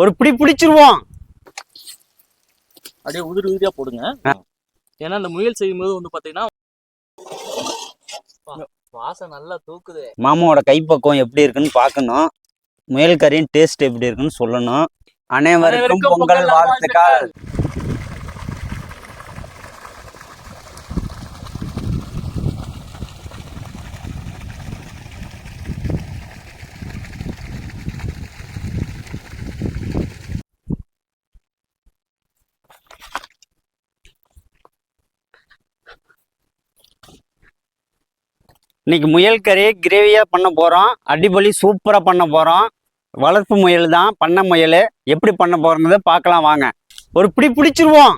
ஒரு பிடி பிடிச்சிருவோம். அப்படியே உதிரி உதிரியா போடுங்க. ஏன்னா இந்த முயல் செய்யும்போது வந்து பாத்தீங்கன்னா வாசம் நல்லா தூக்குது. மாமாவோட கைப்பக்குவம் எப்படி இருக்குன்னு பார்க்கணும். முயல் கறியின் டேஸ்ட் எப்படி இருக்குன்னு சொல்லணும். அனைவருக்கும் பொங்கல் வாழ்த்துக்கள். இன்னைக்கு முயல் கறி கிரேவியாக பண்ண போகிறோம் அடிப்பொலி சூப்பராக பண்ண போகிறோம் வளர்ப்பு முயல் தான் பண்ண முயல். எப்படி பண்ண போகிறோங்கிறத பார்க்கலாம் வாங்க. ஒரு பிடி பிடிச்சிருவோம்.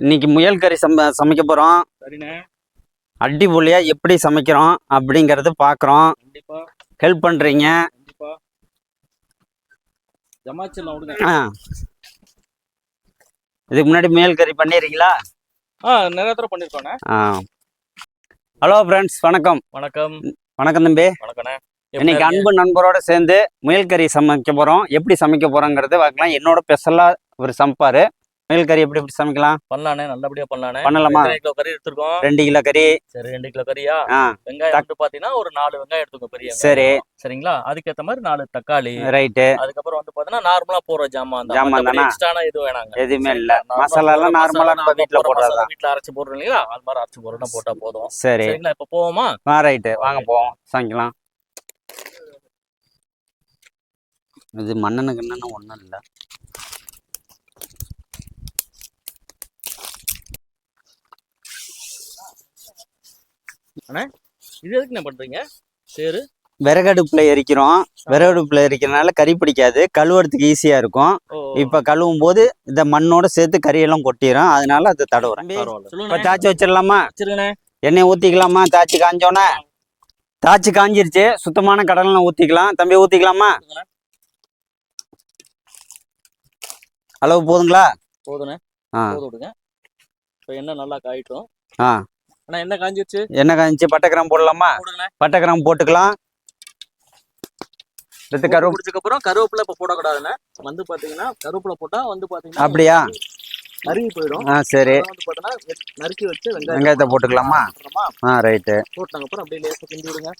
இன்னைக்கு முயல் கறி சம சமைக்க போறோம். சரிண்ணே. அடிப்பொலியா எப்படி சமைக்கிறோம் அப்படிங்கறது பார்க்குறோம் கண்டிப்பா. ஹெல்ப் பண்றீங்க. ஆ. இதுக்கு முன்னாடி முயல் கறி பண்ணிடுறீங்களா ஆ நிறைய தடவை பண்ணிருக்கோண்ணே. ஆ. ஹலோ ஃப்ரெண்ட்ஸ் வணக்கம். வணக்கம். வணக்கம் தம்பி. வணக்கண்ணே. இன்னைக்கு அன்பு நண்பரோட சேர்ந்து முயல் கறி சமைக்க போறோம். எப்படி சமைக்க போறோங்கிறது பார்க்கலாம் என்னோட ஸ்பெஷலா ஒரு சமைப்பாரு. முயல் கறி எப்படி எப்படி சமைக்கலாம்? பண்ணலானே நல்லபடியா பண்ணலானே பண்ணலாமா? எத்தனை கிலோ கறி எடுத்திருக்கோம். ரெண்டு கிலோ கறி. சரி ரெண்டு கிலோ கறியா? வெங்காயம் வந்து பாத்தீங்கன்னா ஒரு நாலு வெங்காயம் எடுத்துக்கோ பெரிய. சரி. சரிங்களா? அதுக்கேத்த மாதிரி நாலு தக்காளி. ரைட்டு. அதுக்கப்புறம் வந்து பாத்தீங்கன்னா நார்மலா போற ஜாமான் ஜாமான் தானா? எக்ஸ்ட்ரானா எதுவும் வேணாங்க. எதுவுமே இல்ல. மசாலா எல்லாம் நார்மலா நம்ம மசாலா போடுறதா? வீட்டுல அரைச்சு போடுறோம் இல்லையா? அது மாதிரி அரைச்சு போடுறோம்னா போட்டா போதும். சரி. சரிங்களா? இப்ப போவோமா? ரைட்டு. வாங்க போவோம். சமைக்கலாம். இது மண்ணனுக்கு என்னன்னு ஒன்றும் இல்லை. இது எதுக்கு என்ன பண்றீங்க? சேரு. விறகடுப்புல எரிக்கிறோம். விறகடுப்புல எரிக்கிறனால கறி பிடிக்காது. கழுவுறதுக்கு ஈஸியா இருக்கும். இப்ப கழுவும் போது இந்த மண்ணோட சேர்த்து கறியெல்லாம் கொட்டிடும் அதனால அதை தடவுறேன். இப்ப தாச்சி வச்சிடலாமா? எண்ணெய் ஊத்திக்கலாமா? தாச்சி காஞ்சோன்னே தாச்சி காஞ்சிருச்சு. சுத்தமான கடலை ஊத்திக்கலாம். தம்பி ஊத்திக்கலாமா? அளவு போதுங்களா? போதுண்ணே. ஆ. போது விடுங்க. இப்ப எண்ணெய் நல்லா காயிட்டும் ஆ. என்ன காஞ்சிருச்சு எண்ணெய் காஞ்சிச்சு? பட்டை கிராம்பு போடலாமா? பட்டை கிராம்பு போட்டுக்கலாம். அடுத்து கரு முடிச்சதுக்கு அப்புறம் கருவேப்பிலை இப்ப போடக்கூடாதுண்ணே. வந்து பாத்தீங்கன்னா கருவேப்பிலை போட்டா வந்து பாத்தீங்கன்னா அப்படியா? நறுகி போயிடும். ஆ சரி. வந்து பாத்தீங்கன்னா நறுக்கி வச்சு வெங்காயத்தை போட்டுக்கலாமா? ஆ ரைட்டு. போட்டாங்க அப்புறம் அப்படியே லேசா கிண்டி விடுங்க.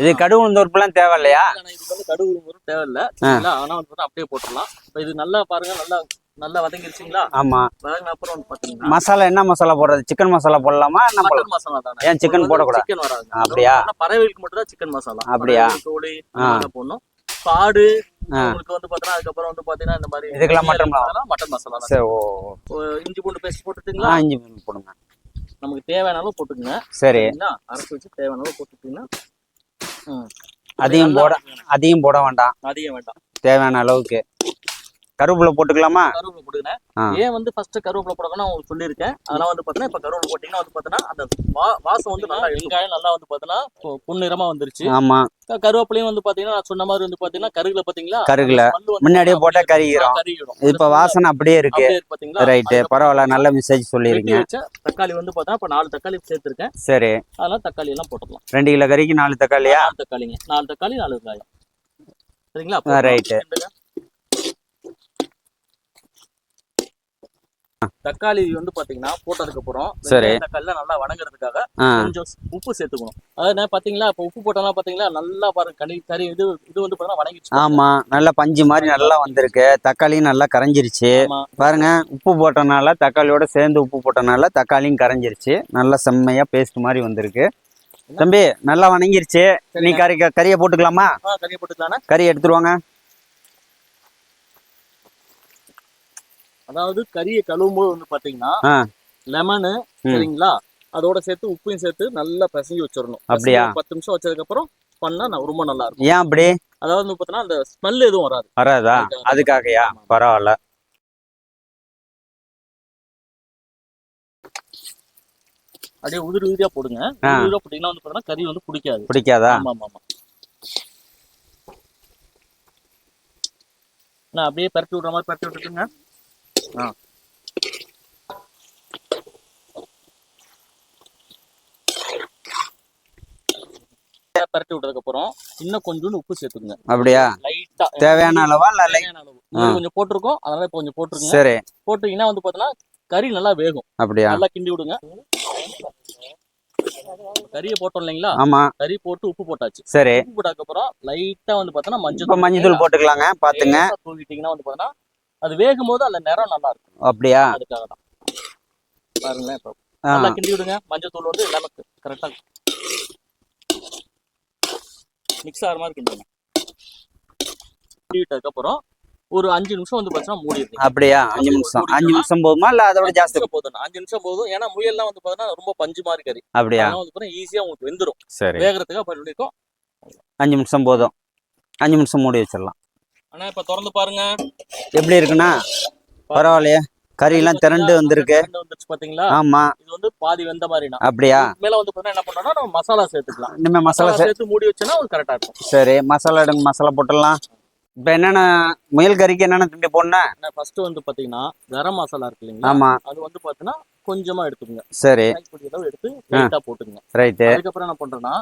இது கடுகு உளுந்தோருப்புலாம் தேவை இல்லையா இதுக்கு வந்து கடுகு உளுந்தும் தேவையில்ல. சரிங்களா ஆனா வந்து அப்படியே போட்டுடலாம். இப்ப இது நல்லா பாருங்க நல்லா நல்லா வதங்கிருச்சுங்களா? ஆமா. வதங்கின அப்புறம் வந்து பாத்தீங்கன்னா மசாலா என்ன மசாலா போடுறது? சிக்கன் மசாலா போடலாமா? மட்டன் மசாலா தானே. ஏன் chicken போடக்கூடாது? சிக்கன் வராது. அப்படியா? பறவைகளுக்கு மட்டும் தான் சிக்கன் மசாலா. அப்படியா? கோழி போடணும். பாடு ஆ. உங்களுக்கு வந்து பாத்தீங்கன்னா அதுக்கப்புறம் வந்து பாத்தீங்கன்னா இந்த மாதிரி இதுக்கெல்லாம் மட்டன் மசாலா? மட்டன் மசாலா. சரி ஓ இஞ்சி பூண்டு பேஸ்ட் போட்டுட்டீங்களா? இஞ்சி பூண்டு போடுங்க. நமக்கு தேவையான அளவு போட்டுக்கங்க. சரி. அரைச்சு வச்சு தேவையான அளவு போட்டுட்டீங்கன்னா. அதிகம் போட அதிகம் போட வேண்டாம். அதிகம் வேண்டாம். தேவையான அளவுக்கு. கருவேப்பிலை போட்டுக்கலாமா? கருவேப்பிலை போட்டுக்கிறேன். ஏன் வந்து ஃபர்ஸ்ட் கருவேப்பிலை போடணும்னு உங்களுக்கு சொல்லியிருக்கேன். அதெல்லாம் வந்து பாத்தீங்கன்னா இப்ப கருவேப்பிலை போட்டீங்கன்னா வந்து பாத்தீங்கன்னா அந்த வா- வாசம் வந்து நல்லா வெங்காயம் நல்லா வந்து பாத்தீங்கன்னா பொன்னிறமா வந்துருச்சு. ஆமா. கருவேப்பிலையும் வந்து பாத்தீங்கன்னா நான் சொன்ன மாதிரி வந்து பாத்தீங்கன்னா கருகுல பாத்தீங்களா? கருகுல. முன்னாடியே போட்டா. இது இப்ப வாசனை அப்படியே இருக்கு. அப்படியே இருக்கு பாத்தீங்களா? ரைட்டு அதுக்கப்புறம் பரவாயில்ல. நல்ல மெசேஜ் சொல்லிருக்கீங்க தக்காளி வந்து பார்த்தா இப்ப நாலு தக்காளி சேர்த்திருக்கேன். சரி. அதெல்லாம் தக்காளி எல்லாம் போட்டுக்கலாம். ரெண்டு கிலோ கறிக்கு நாலு தக்காளியா? நாலு தக்காளிங்க. நாலு தக்காளி நாலு வெங்காயம். சரிங்களா? ஆ, right. கிண்டுங்க. தக்காளி வந்து பாத்தீங்கன்னா போட்டதுக்கு அப்புறம் சரி. தக்காளிலாம் நல்லா வணங்குறதுக்காக கொஞ்சம் உப்பு சேர்த்துக்கணும். என்ன பாத்தீங்களா? இப்ப உப்பு போட்டோம்னா பாத்தீங்களா? நல்லா பாருங்க கறி கறி இது இது வந்து பாத்தீங்கன்னா வணங்கிடுச்சு ஆமா. நல்லா பஞ்சு மாதிரி நல்லா வந்திருக்கு. தக்காளியும் நல்லா கரைஞ்சிருச்சு. பாருங்க உப்பு போட்டனால தக்காளியோட சேர்ந்து உப்பு போட்டனால தக்காளியும் கரைஞ்சிருச்சு. நல்லா செம்மையா பேஸ்ட் மாதிரி வந்திருக்கு. தம்பி நல்லா வணங்கிருச்சு. நீ கறி கறியை போட்டுக்கலாமா? கறியை போட்டுக்கலாண்ணே. கறி எடுத்துருவாங்க அதாவது கறியை கழுவும் போது வந்து பாத்தீங்கன்னா. லெமனு. சரிங்களா? அதோட சேர்த்து உப்பையும் சேர்த்து நல்லா பிசைஞ்சு வச்சிடணும். அப்படியா? பத்து நிமிஷம் வச்சதுக்கு அப்புறம் பண்ணா ரொம்ப நல்லா இருக்கும். ஏன் அப்படி? அதாவது வந்து பாத்தீங்கன்னா அந்த ஸ்மெல் எதுவும் வராது. வராதா? அதுக்காக. அதுக்காகயா? பரவாயில்ல. அப்படியே உதிரி உதிரியா போடுங்க. உதிரியா போட்டீங்கன்னா வந்து பாத்தீங்கன்னா கறி வந்து பிடிக்காது. பிடிக்காதா? ஆமா ஆமா நான் அப்படியே பரட்டி விடுற மாதிரி பரட்டி விட்டுட்டுங்க. ஆ பரட்டி விட்டதுக்கு அப்புறம் இன்னும் கொஞ்சோண்டு உப்பு சேர்த்துக்குங்க. அப்படியா? லைட்டா தேவையான அளவா இல்ல கொஞ்சம் போட்டிருக்கோம். அதனால இப்ப கொஞ்சம் போட்டுருங்க. சரி. போட்டீங்கன்னா வந்து பாத்தீங்கன்னா கறி நல்லா வேகும். அப்படியா? நல்லா கிண்டி விடுங்க. கறியை போட்டோம் இல்லைங்களா? ஆமா. கறி போட்டு உப்பு போட்டாச்சு. சரி. உப்பு போட்டதுக்கு அப்புறம் லைட்டா வந்து பார்த்தோன்னா மஞ்சள் மஞ்சள் போட்டுக்கலாங்க. பாத்துங்க. லேசா தூவிட்டீங்கன்னா வந்து பார்த்தோன்னா அது வேகும் போது அந்த நிறம் நல்லா இருக்கும் அப்படியா? அதுக்காக தான் பாருங்களேன் இப்போ. நல்லா கிண்டி விடுங்க. மஞ்சள் தூள் வந்து எல்லாமே கரெக்டா மிக்ஸ் ஆகிற மாதிரி கிண்டுங்க. கிண்டி விட்டதுக்கு அப்புறம் ஒரு அஞ்சு நிமிஷம் வந்து பார்த்தீங்கன்னா மூடிடுங்க. அப்படியா? அஞ்சு நிமிஷம். அஞ்சு நிமிஷம் போதுமா? இல்ல அதோட ஜாஸ்தி போதும் அஞ்சு நிமிஷம் போதும். ஏன்னா முயல்லாம் வந்து பார்த்தீங்கன்னா ரொம்ப பஞ்சு மாதிரி கறி. அப்படியா? வந்து ஈஸியா உங்களுக்கு வெந்துடும் சரி. வேகிறதுக்கு பண்ணிருக்கோம் அஞ்சு நிமிஷம் போதும். அஞ்சு நிமிஷம் மூடி வச்சிடலாம். ஆனா இப்ப திறந்து பாருங்க. எப்படி இருக்குண்ணா பரவாயில்லையே. கறி எல்லாம் திரண்டு வந்திருக்கு. வந்துருச்சு பாத்தீங்களா? ஆமா. இது வந்து பாதி வெந்த மாதிரினா அப்படியா? மேல வந்து பார்த்தா என்ன பண்றோம்னா நம்ம மசாலா சேர்த்துக்கலாம். இனிமே மசாலா சேர்த்து மூடி வச்சோன்னா கரெக்டா இருக்கும். சரி மசாலா எடுங்க மசாலா போட்டுடலாம். இப்ப என்னென்ன முயல் கறிக்கு என்னென்ன தம்பி போடணும் ஃபர்ஸ்ட் வந்து பாத்தீங்கன்னா கரம் மசாலா இருக்கு இல்லைங்களா? ஆமா. அது வந்து பாத்தீங்கன்னா கொஞ்சமா எடுத்துக்கோங்க. சரி. அளவு எடுத்து லைட்டா போட்டுங்க ரைட்டு அதுக்கப்புறம் என்ன பண்றோம்னா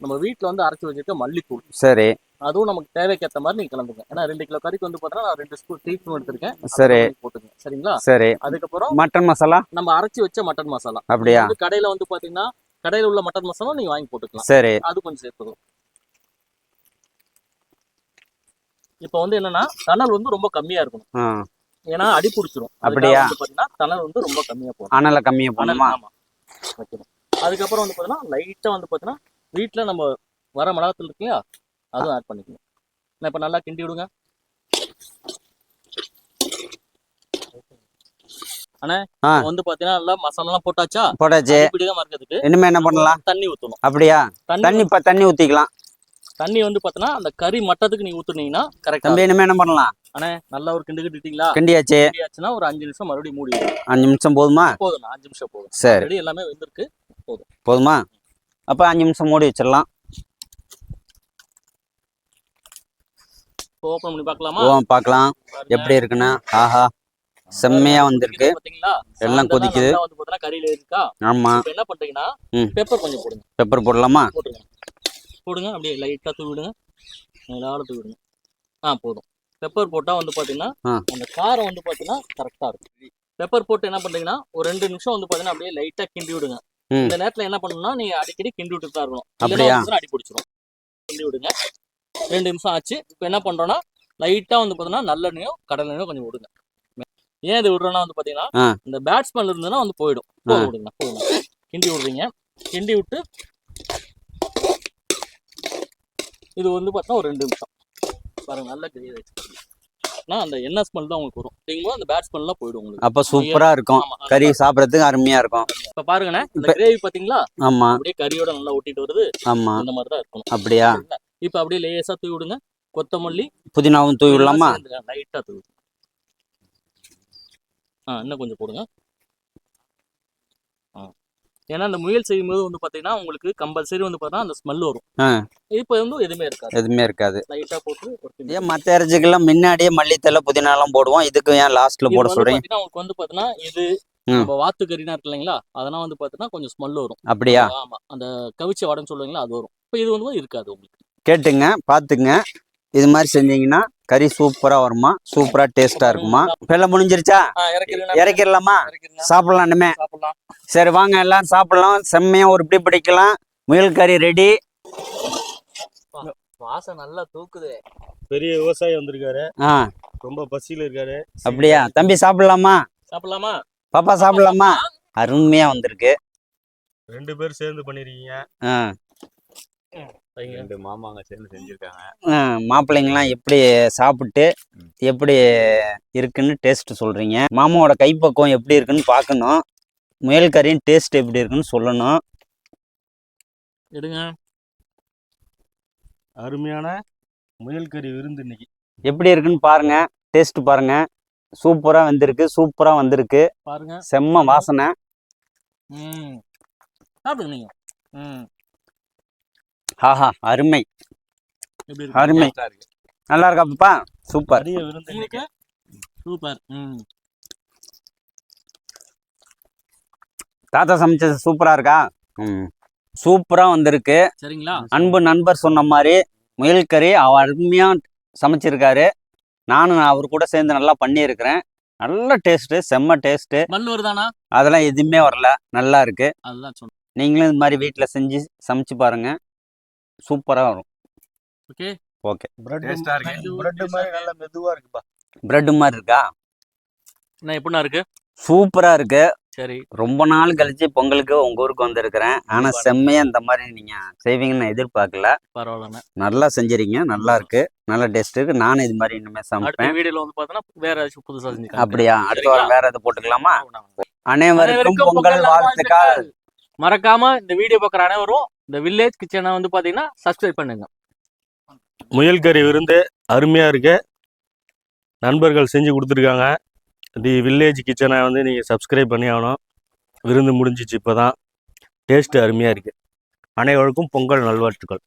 நம்ம வீட்ல வந்து அரைச்சு வச்சிருக்க மல்லித்தூள். சரி. அதுவும் நமக்கு தேவைக்கேற்ற மாதிரி நீங்க கலந்துங்க ஏன்னா ரெண்டு கிலோ கறிக்கு வந்து பார்த்தீங்கன்னா நான் ரெண்டு ஸ்பூன் டீ ஸ்பூன் எடுத்திருக்கேன். சரி. போட்டுங்க சரிங்களா? சரி. அதுக்கப்புறம் மட்டன் மசாலா? நம்ம அரைச்சு வச்ச மட்டன் மசாலா. அப்படியா? கடையில வந்து பாத்தீங்கன்னா கடையில உள்ள மட்டன் மசாலா நீங்க வாங்கி போட்டுக்கலாம். சரி. அது கொஞ்சம் சேர்த்துக்கும் இப்போ வந்து என்னன்னா தணல் வந்து ரொம்ப கம்மியா இருக்கணும். ஏன்னா அடி பிடிச்சிரும். அப்படியா? பாத்தீங்கன்னா தணல் வந்து ரொம்ப கம்மியா போடும் அனலை கம்மியா ஆமா. வைக்கணும். அதுக்கப்புறம் வந்து பாத்தீங்கன்னா லைட்டா வந்து பாத்தீங்கன்னா வீட்ல நம்ம வர மிளகாத்தூள் இருக்கு இல்லையா? அதுவும் ஆட் பண்ணிக்கணும் நான் இப்ப நல்லா கிண்டி விடுங்க. அண்ணா வந்து பாத்தீங்கன்னா நல்லா மசாலா எல்லாம் போட்டாச்சா. போட்டாச்சு பிடிக்காம இருக்கிறதுக்கு இனிமே என்ன பண்ணலாம்? தண்ணி ஊத்தணும். அப்படியா? தண்ணி தண்ணி இப்ப தண்ணி ஊத்திக்கலாம். தண்ணி வந்து பாத்தீங்கன்னா அந்த கறி மட்டத்துக்கு நீங்க ஊத்துனீங்கன்னா கரெக்டா தம்பி இனிமே என்ன பண்ணலாம்? நல்லா ஒரு கிண்டு கிண்டிட்டீங்களா? கிண்டியாச்சு. ஆச்சுன்னா ஒரு அஞ்சு நிமிஷம் மறுபடியும் மூடி. அஞ்சு நிமிஷம் போதுமா? போதும் அஞ்சு நிமிஷம் போதும். சரி. எல்லாமே வெந்திருக்கு. போதுமா? அப்ப அஞ்சு நிமிஷம் மூடி வச்சிடலாம். ஓபன் பண்ணி பார்க்கலாமா? ஓ பார்க்கலாம். எப்படி இருக்குன்னு ஆஹா செம்மையா வந்திருக்கு. பாத்தீங்களா? எல்லாம் கொதிக்குது. கறியில இருக்கா? ஆமா. இப்ப என்ன பண்றீங்கன்னா. பெப்பர் கொஞ்சம் போடுங்க. பெப்பர் போடலாமா? போடுங்க அப்படியே லைட்டா தூவி விடுங்க மேலால தூவி விடுங்க ஆ போதும். பெப்பர் போட்டா வந்து பாத்தீங்கன்னா. அந்த காரம் வந்து பாத்தீங்கன்னா கரெக்டா இருக்கும். பெப்பர் போட்டு என்ன பண்றீங்கன்னா ஒரு ரெண்டு நிமிஷம் வந்து பாத்தீங்கன்னா அப்படியே லைட்டா கிண்டி விடுங்க. இந்த நேரத்துல என்ன பண்ணணும்னா நீங்க அடிக்கடி கிண்டி விட்டுட்டு தான் இருக்கணும் அடி பிடிச்சிரும் கிண்டி விடுங்க. ரெண்டு நிமிஷம் ஆச்சு. இப்போ என்ன பண்றோம்னா லைட்டா வந்து பாத்தீங்கன்னா நல்லெண்ணெயும் கடலெண்ணெயும் கொஞ்சம் விடுங்க. ஏன் இது விடுறோம்னா வந்து பாத்தீங்கன்னா ஆ. இந்த பேட்ஸ்மேன் இருந்ததுன்னா வந்து போயிடும். விடுங்க போதுங்க கிண்டி விடுறீங்க. கிண்டி விட்டு இது வந்து பார்த்தா ஒரு ரெண்டு நிமிஷம். பாருங்க நல்லா கிரேவி வச்சுக்கோங்க அந்த எண்ணெய் ஸ்மெல் தான் உங்களுக்கு வரும். அப்படிங்கும்போது அந்த பேட் ஸ்மெல்லாம் போயிடும் உங்களுக்கு. அப்ப சூப்பரா இருக்கும். கறி சாப்பிடறதுக்கு அருமையா இருக்கும். இப்ப பாருங்கண்ணே இந்த கிரேவி பாத்தீங்களா? ஆமா. அப்படியே கறியோட நல்லா ஒட்டிட்டு வருது. ஆமா. இந்த மாதிரி தான் இருக்கணும். அப்படியா? இப்ப அப்படியே லேசா தூவி விடுங்க. கொத்தமல்லி புதினாவும் தூவி விடலாமா? லைட்டா தூவி ஆ இன்னும் கொஞ்சம் போடுங்க. ஏன்னா அந்த முயல் செய்யும்போது வந்து பாத்தீங்கன்னா உங்களுக்கு கம்பல்சரி வந்து பார்த்தா அந்த ஸ்மெல் வரும். இப்போ வந்து எதுவுமே இருக்காது. எதுவுமே இருக்காது. லைட்டா போட்டு. ஏன் மத்த இறைச்சிக்கெல்லாம் முன்னாடியே மல்லித்தலை புதினா எல்லாம் போடுவோம். இதுக்கு ஏன் லாஸ்ட்ல போட சொல்றீங்க? பாத்தீங்கன்னா உங்களுக்கு வந்து பாத்தீங்கன்னா இது. நம்ம வாத்து கறினா இருக்கு இல்லைங்களா? அதெல்லாம் வந்து பாத்தீங்கன்னா கொஞ்சம் ஸ்மெல் வரும். அப்படியா? ஆமா. அந்த கவிச்ச வடன்னு சொல்லுவீங்களா அது வரும். இப்போ இது வந்து இருக்காது உங்களுக்கு. கேட்டுங்க பாத்துங்க இது மாதிரி செஞ்சீங்கன்னா கறி சூப்பரா வருமா? சூப்பரா டேஸ்டா இருக்குமா? வெள்ள முடிஞ்சிருச்சா? இறக்கிடலாமா? சாப்பிடலாம் சரி வாங்க எல்லாம் சாப்பிடலாம். செம்மையா ஒரு இப்படி பிடிக்கலாம். முயல் கறி ரெடி வாசம் நல்லா தூக்குது. பெரிய விவசாயி வந்திருக்காரு. ஆ. ரொம்ப பசியில இருக்காரு. அப்படியா? தம்பி சாப்பிடலாமா? சாப்பிடலாமா? பாப்பா சாப்பிடலாமா? அருமையா வந்திருக்கு. ரெண்டு பேர் சேர்ந்து பண்ணிருக்கீங்க. ஆ. ரெண்டு மாமாங்க சேர்ந்து செஞ்சிருக்காங்க. மாப்பிள்ளைங்களாம் எப்படி சாப்பிட்டு எப்படி இருக்குன்னு டேஸ்ட் சொல்றீங்க. மாமாவோட கைப்பக்குவம் எப்படி இருக்குன்னு பார்க்கணும். முயல் கறியும் டேஸ்ட் எப்படி இருக்குன்னு சொல்லணும். எடுங்க. அருமையான முயல் கறி விருந்து இன்னைக்கு. எப்படி இருக்குன்னு பாருங்க. டேஸ்ட் பாருங்க. சூப்பரா வந்திருக்கு சூப்பரா வந்திருக்கு. பாருங்க. செம்ம வாசனை. ம். சாப்பிடுங்க நீங்க. ம். ஆஹா அருமை. எப்படி இருக்கு? அருமை. நல்லா இருக்கா. பாப்பா? சூப்பர். சூப்பர். ம். தாத்தா சமைச்சது சூப்பரா இருக்கா? ம். சூப்பரா வந்திருக்கு. சரிங்களா? அன்பு நண்பர் சொன்ன மாதிரி முயல் கறி அவ அருமையா சமைச்சிருக்காரு. நானும் அவர் கூட சேர்ந்து நல்லா பண்ணியிருக்கிறேன். நல்ல டேஸ்ட்டு செம்ம வருதானா அதெல்லாம் எதுவுமே வரல. நல்லா இருக்கு. நீங்களும் இந்த மாதிரி வீட்டில் செஞ்சு சமைச்சு பாருங்க. சூப்பராக வரும். ஓகே. ஓகே. பிரெட் மாதிரி நல்லா மெதுவா இருக்குப்பா. பிரெட் மாதிரி இருக்கா? என்ன எப்படிண்ணா இருக்கு? சூப்பராக இருக்கு. சரி. ரொம்ப நாள் கழிச்சு பொங்கலுக்கு உங்க ஊருக்கு வந்திருக்கிறேன். ஆனால் செம்மையா இந்த மாதிரி நீங்க செய்வீங்கன்னு நான் எதிர்பார்க்கல. பரவாயில்லண்ணே நல்லா செஞ்சிருக்கீங்க நல்லா இருக்கு. நல்ல டேஸ்ட் இருக்கு. நானும் இது மாதிரி இனிமே சமைப்பேன். வீடியோல வந்து பார்த்தோன்னா வேற ஏதாச்சும் புதுசா செஞ்சு அப்படியா? அடுத்த வாரம் வேற எதை போட்டுக்கலாமா? அனைவருக்கும் அனைவருக்கும் பொங்கல் வாழ்த்துக்கள். மறக்காம இந்த வீடியோ பார்க்குற அனைவரும் இந்த வில்லேஜ் கிச்சனை வந்து பாத்தீங்கன்னா சப்ஸ்கிரைப் பண்ணுங்க. முயல் கறி விருந்து அருமையா இருக்கு. நண்பர்கள் செஞ்சு கொடுத்துருக்காங்க. தி வில்லேஜ் கிச்சனை வந்து நீங்கள் சப்ஸ்கிரைப் பண்ணி ஆகணும். விருந்து முடிஞ்சிச்சு இப்போ தான் டேஸ்ட் அருமையாக இருக்குது அனைவருக்கும் பொங்கல் நல்வாழ்த்துக்கள்.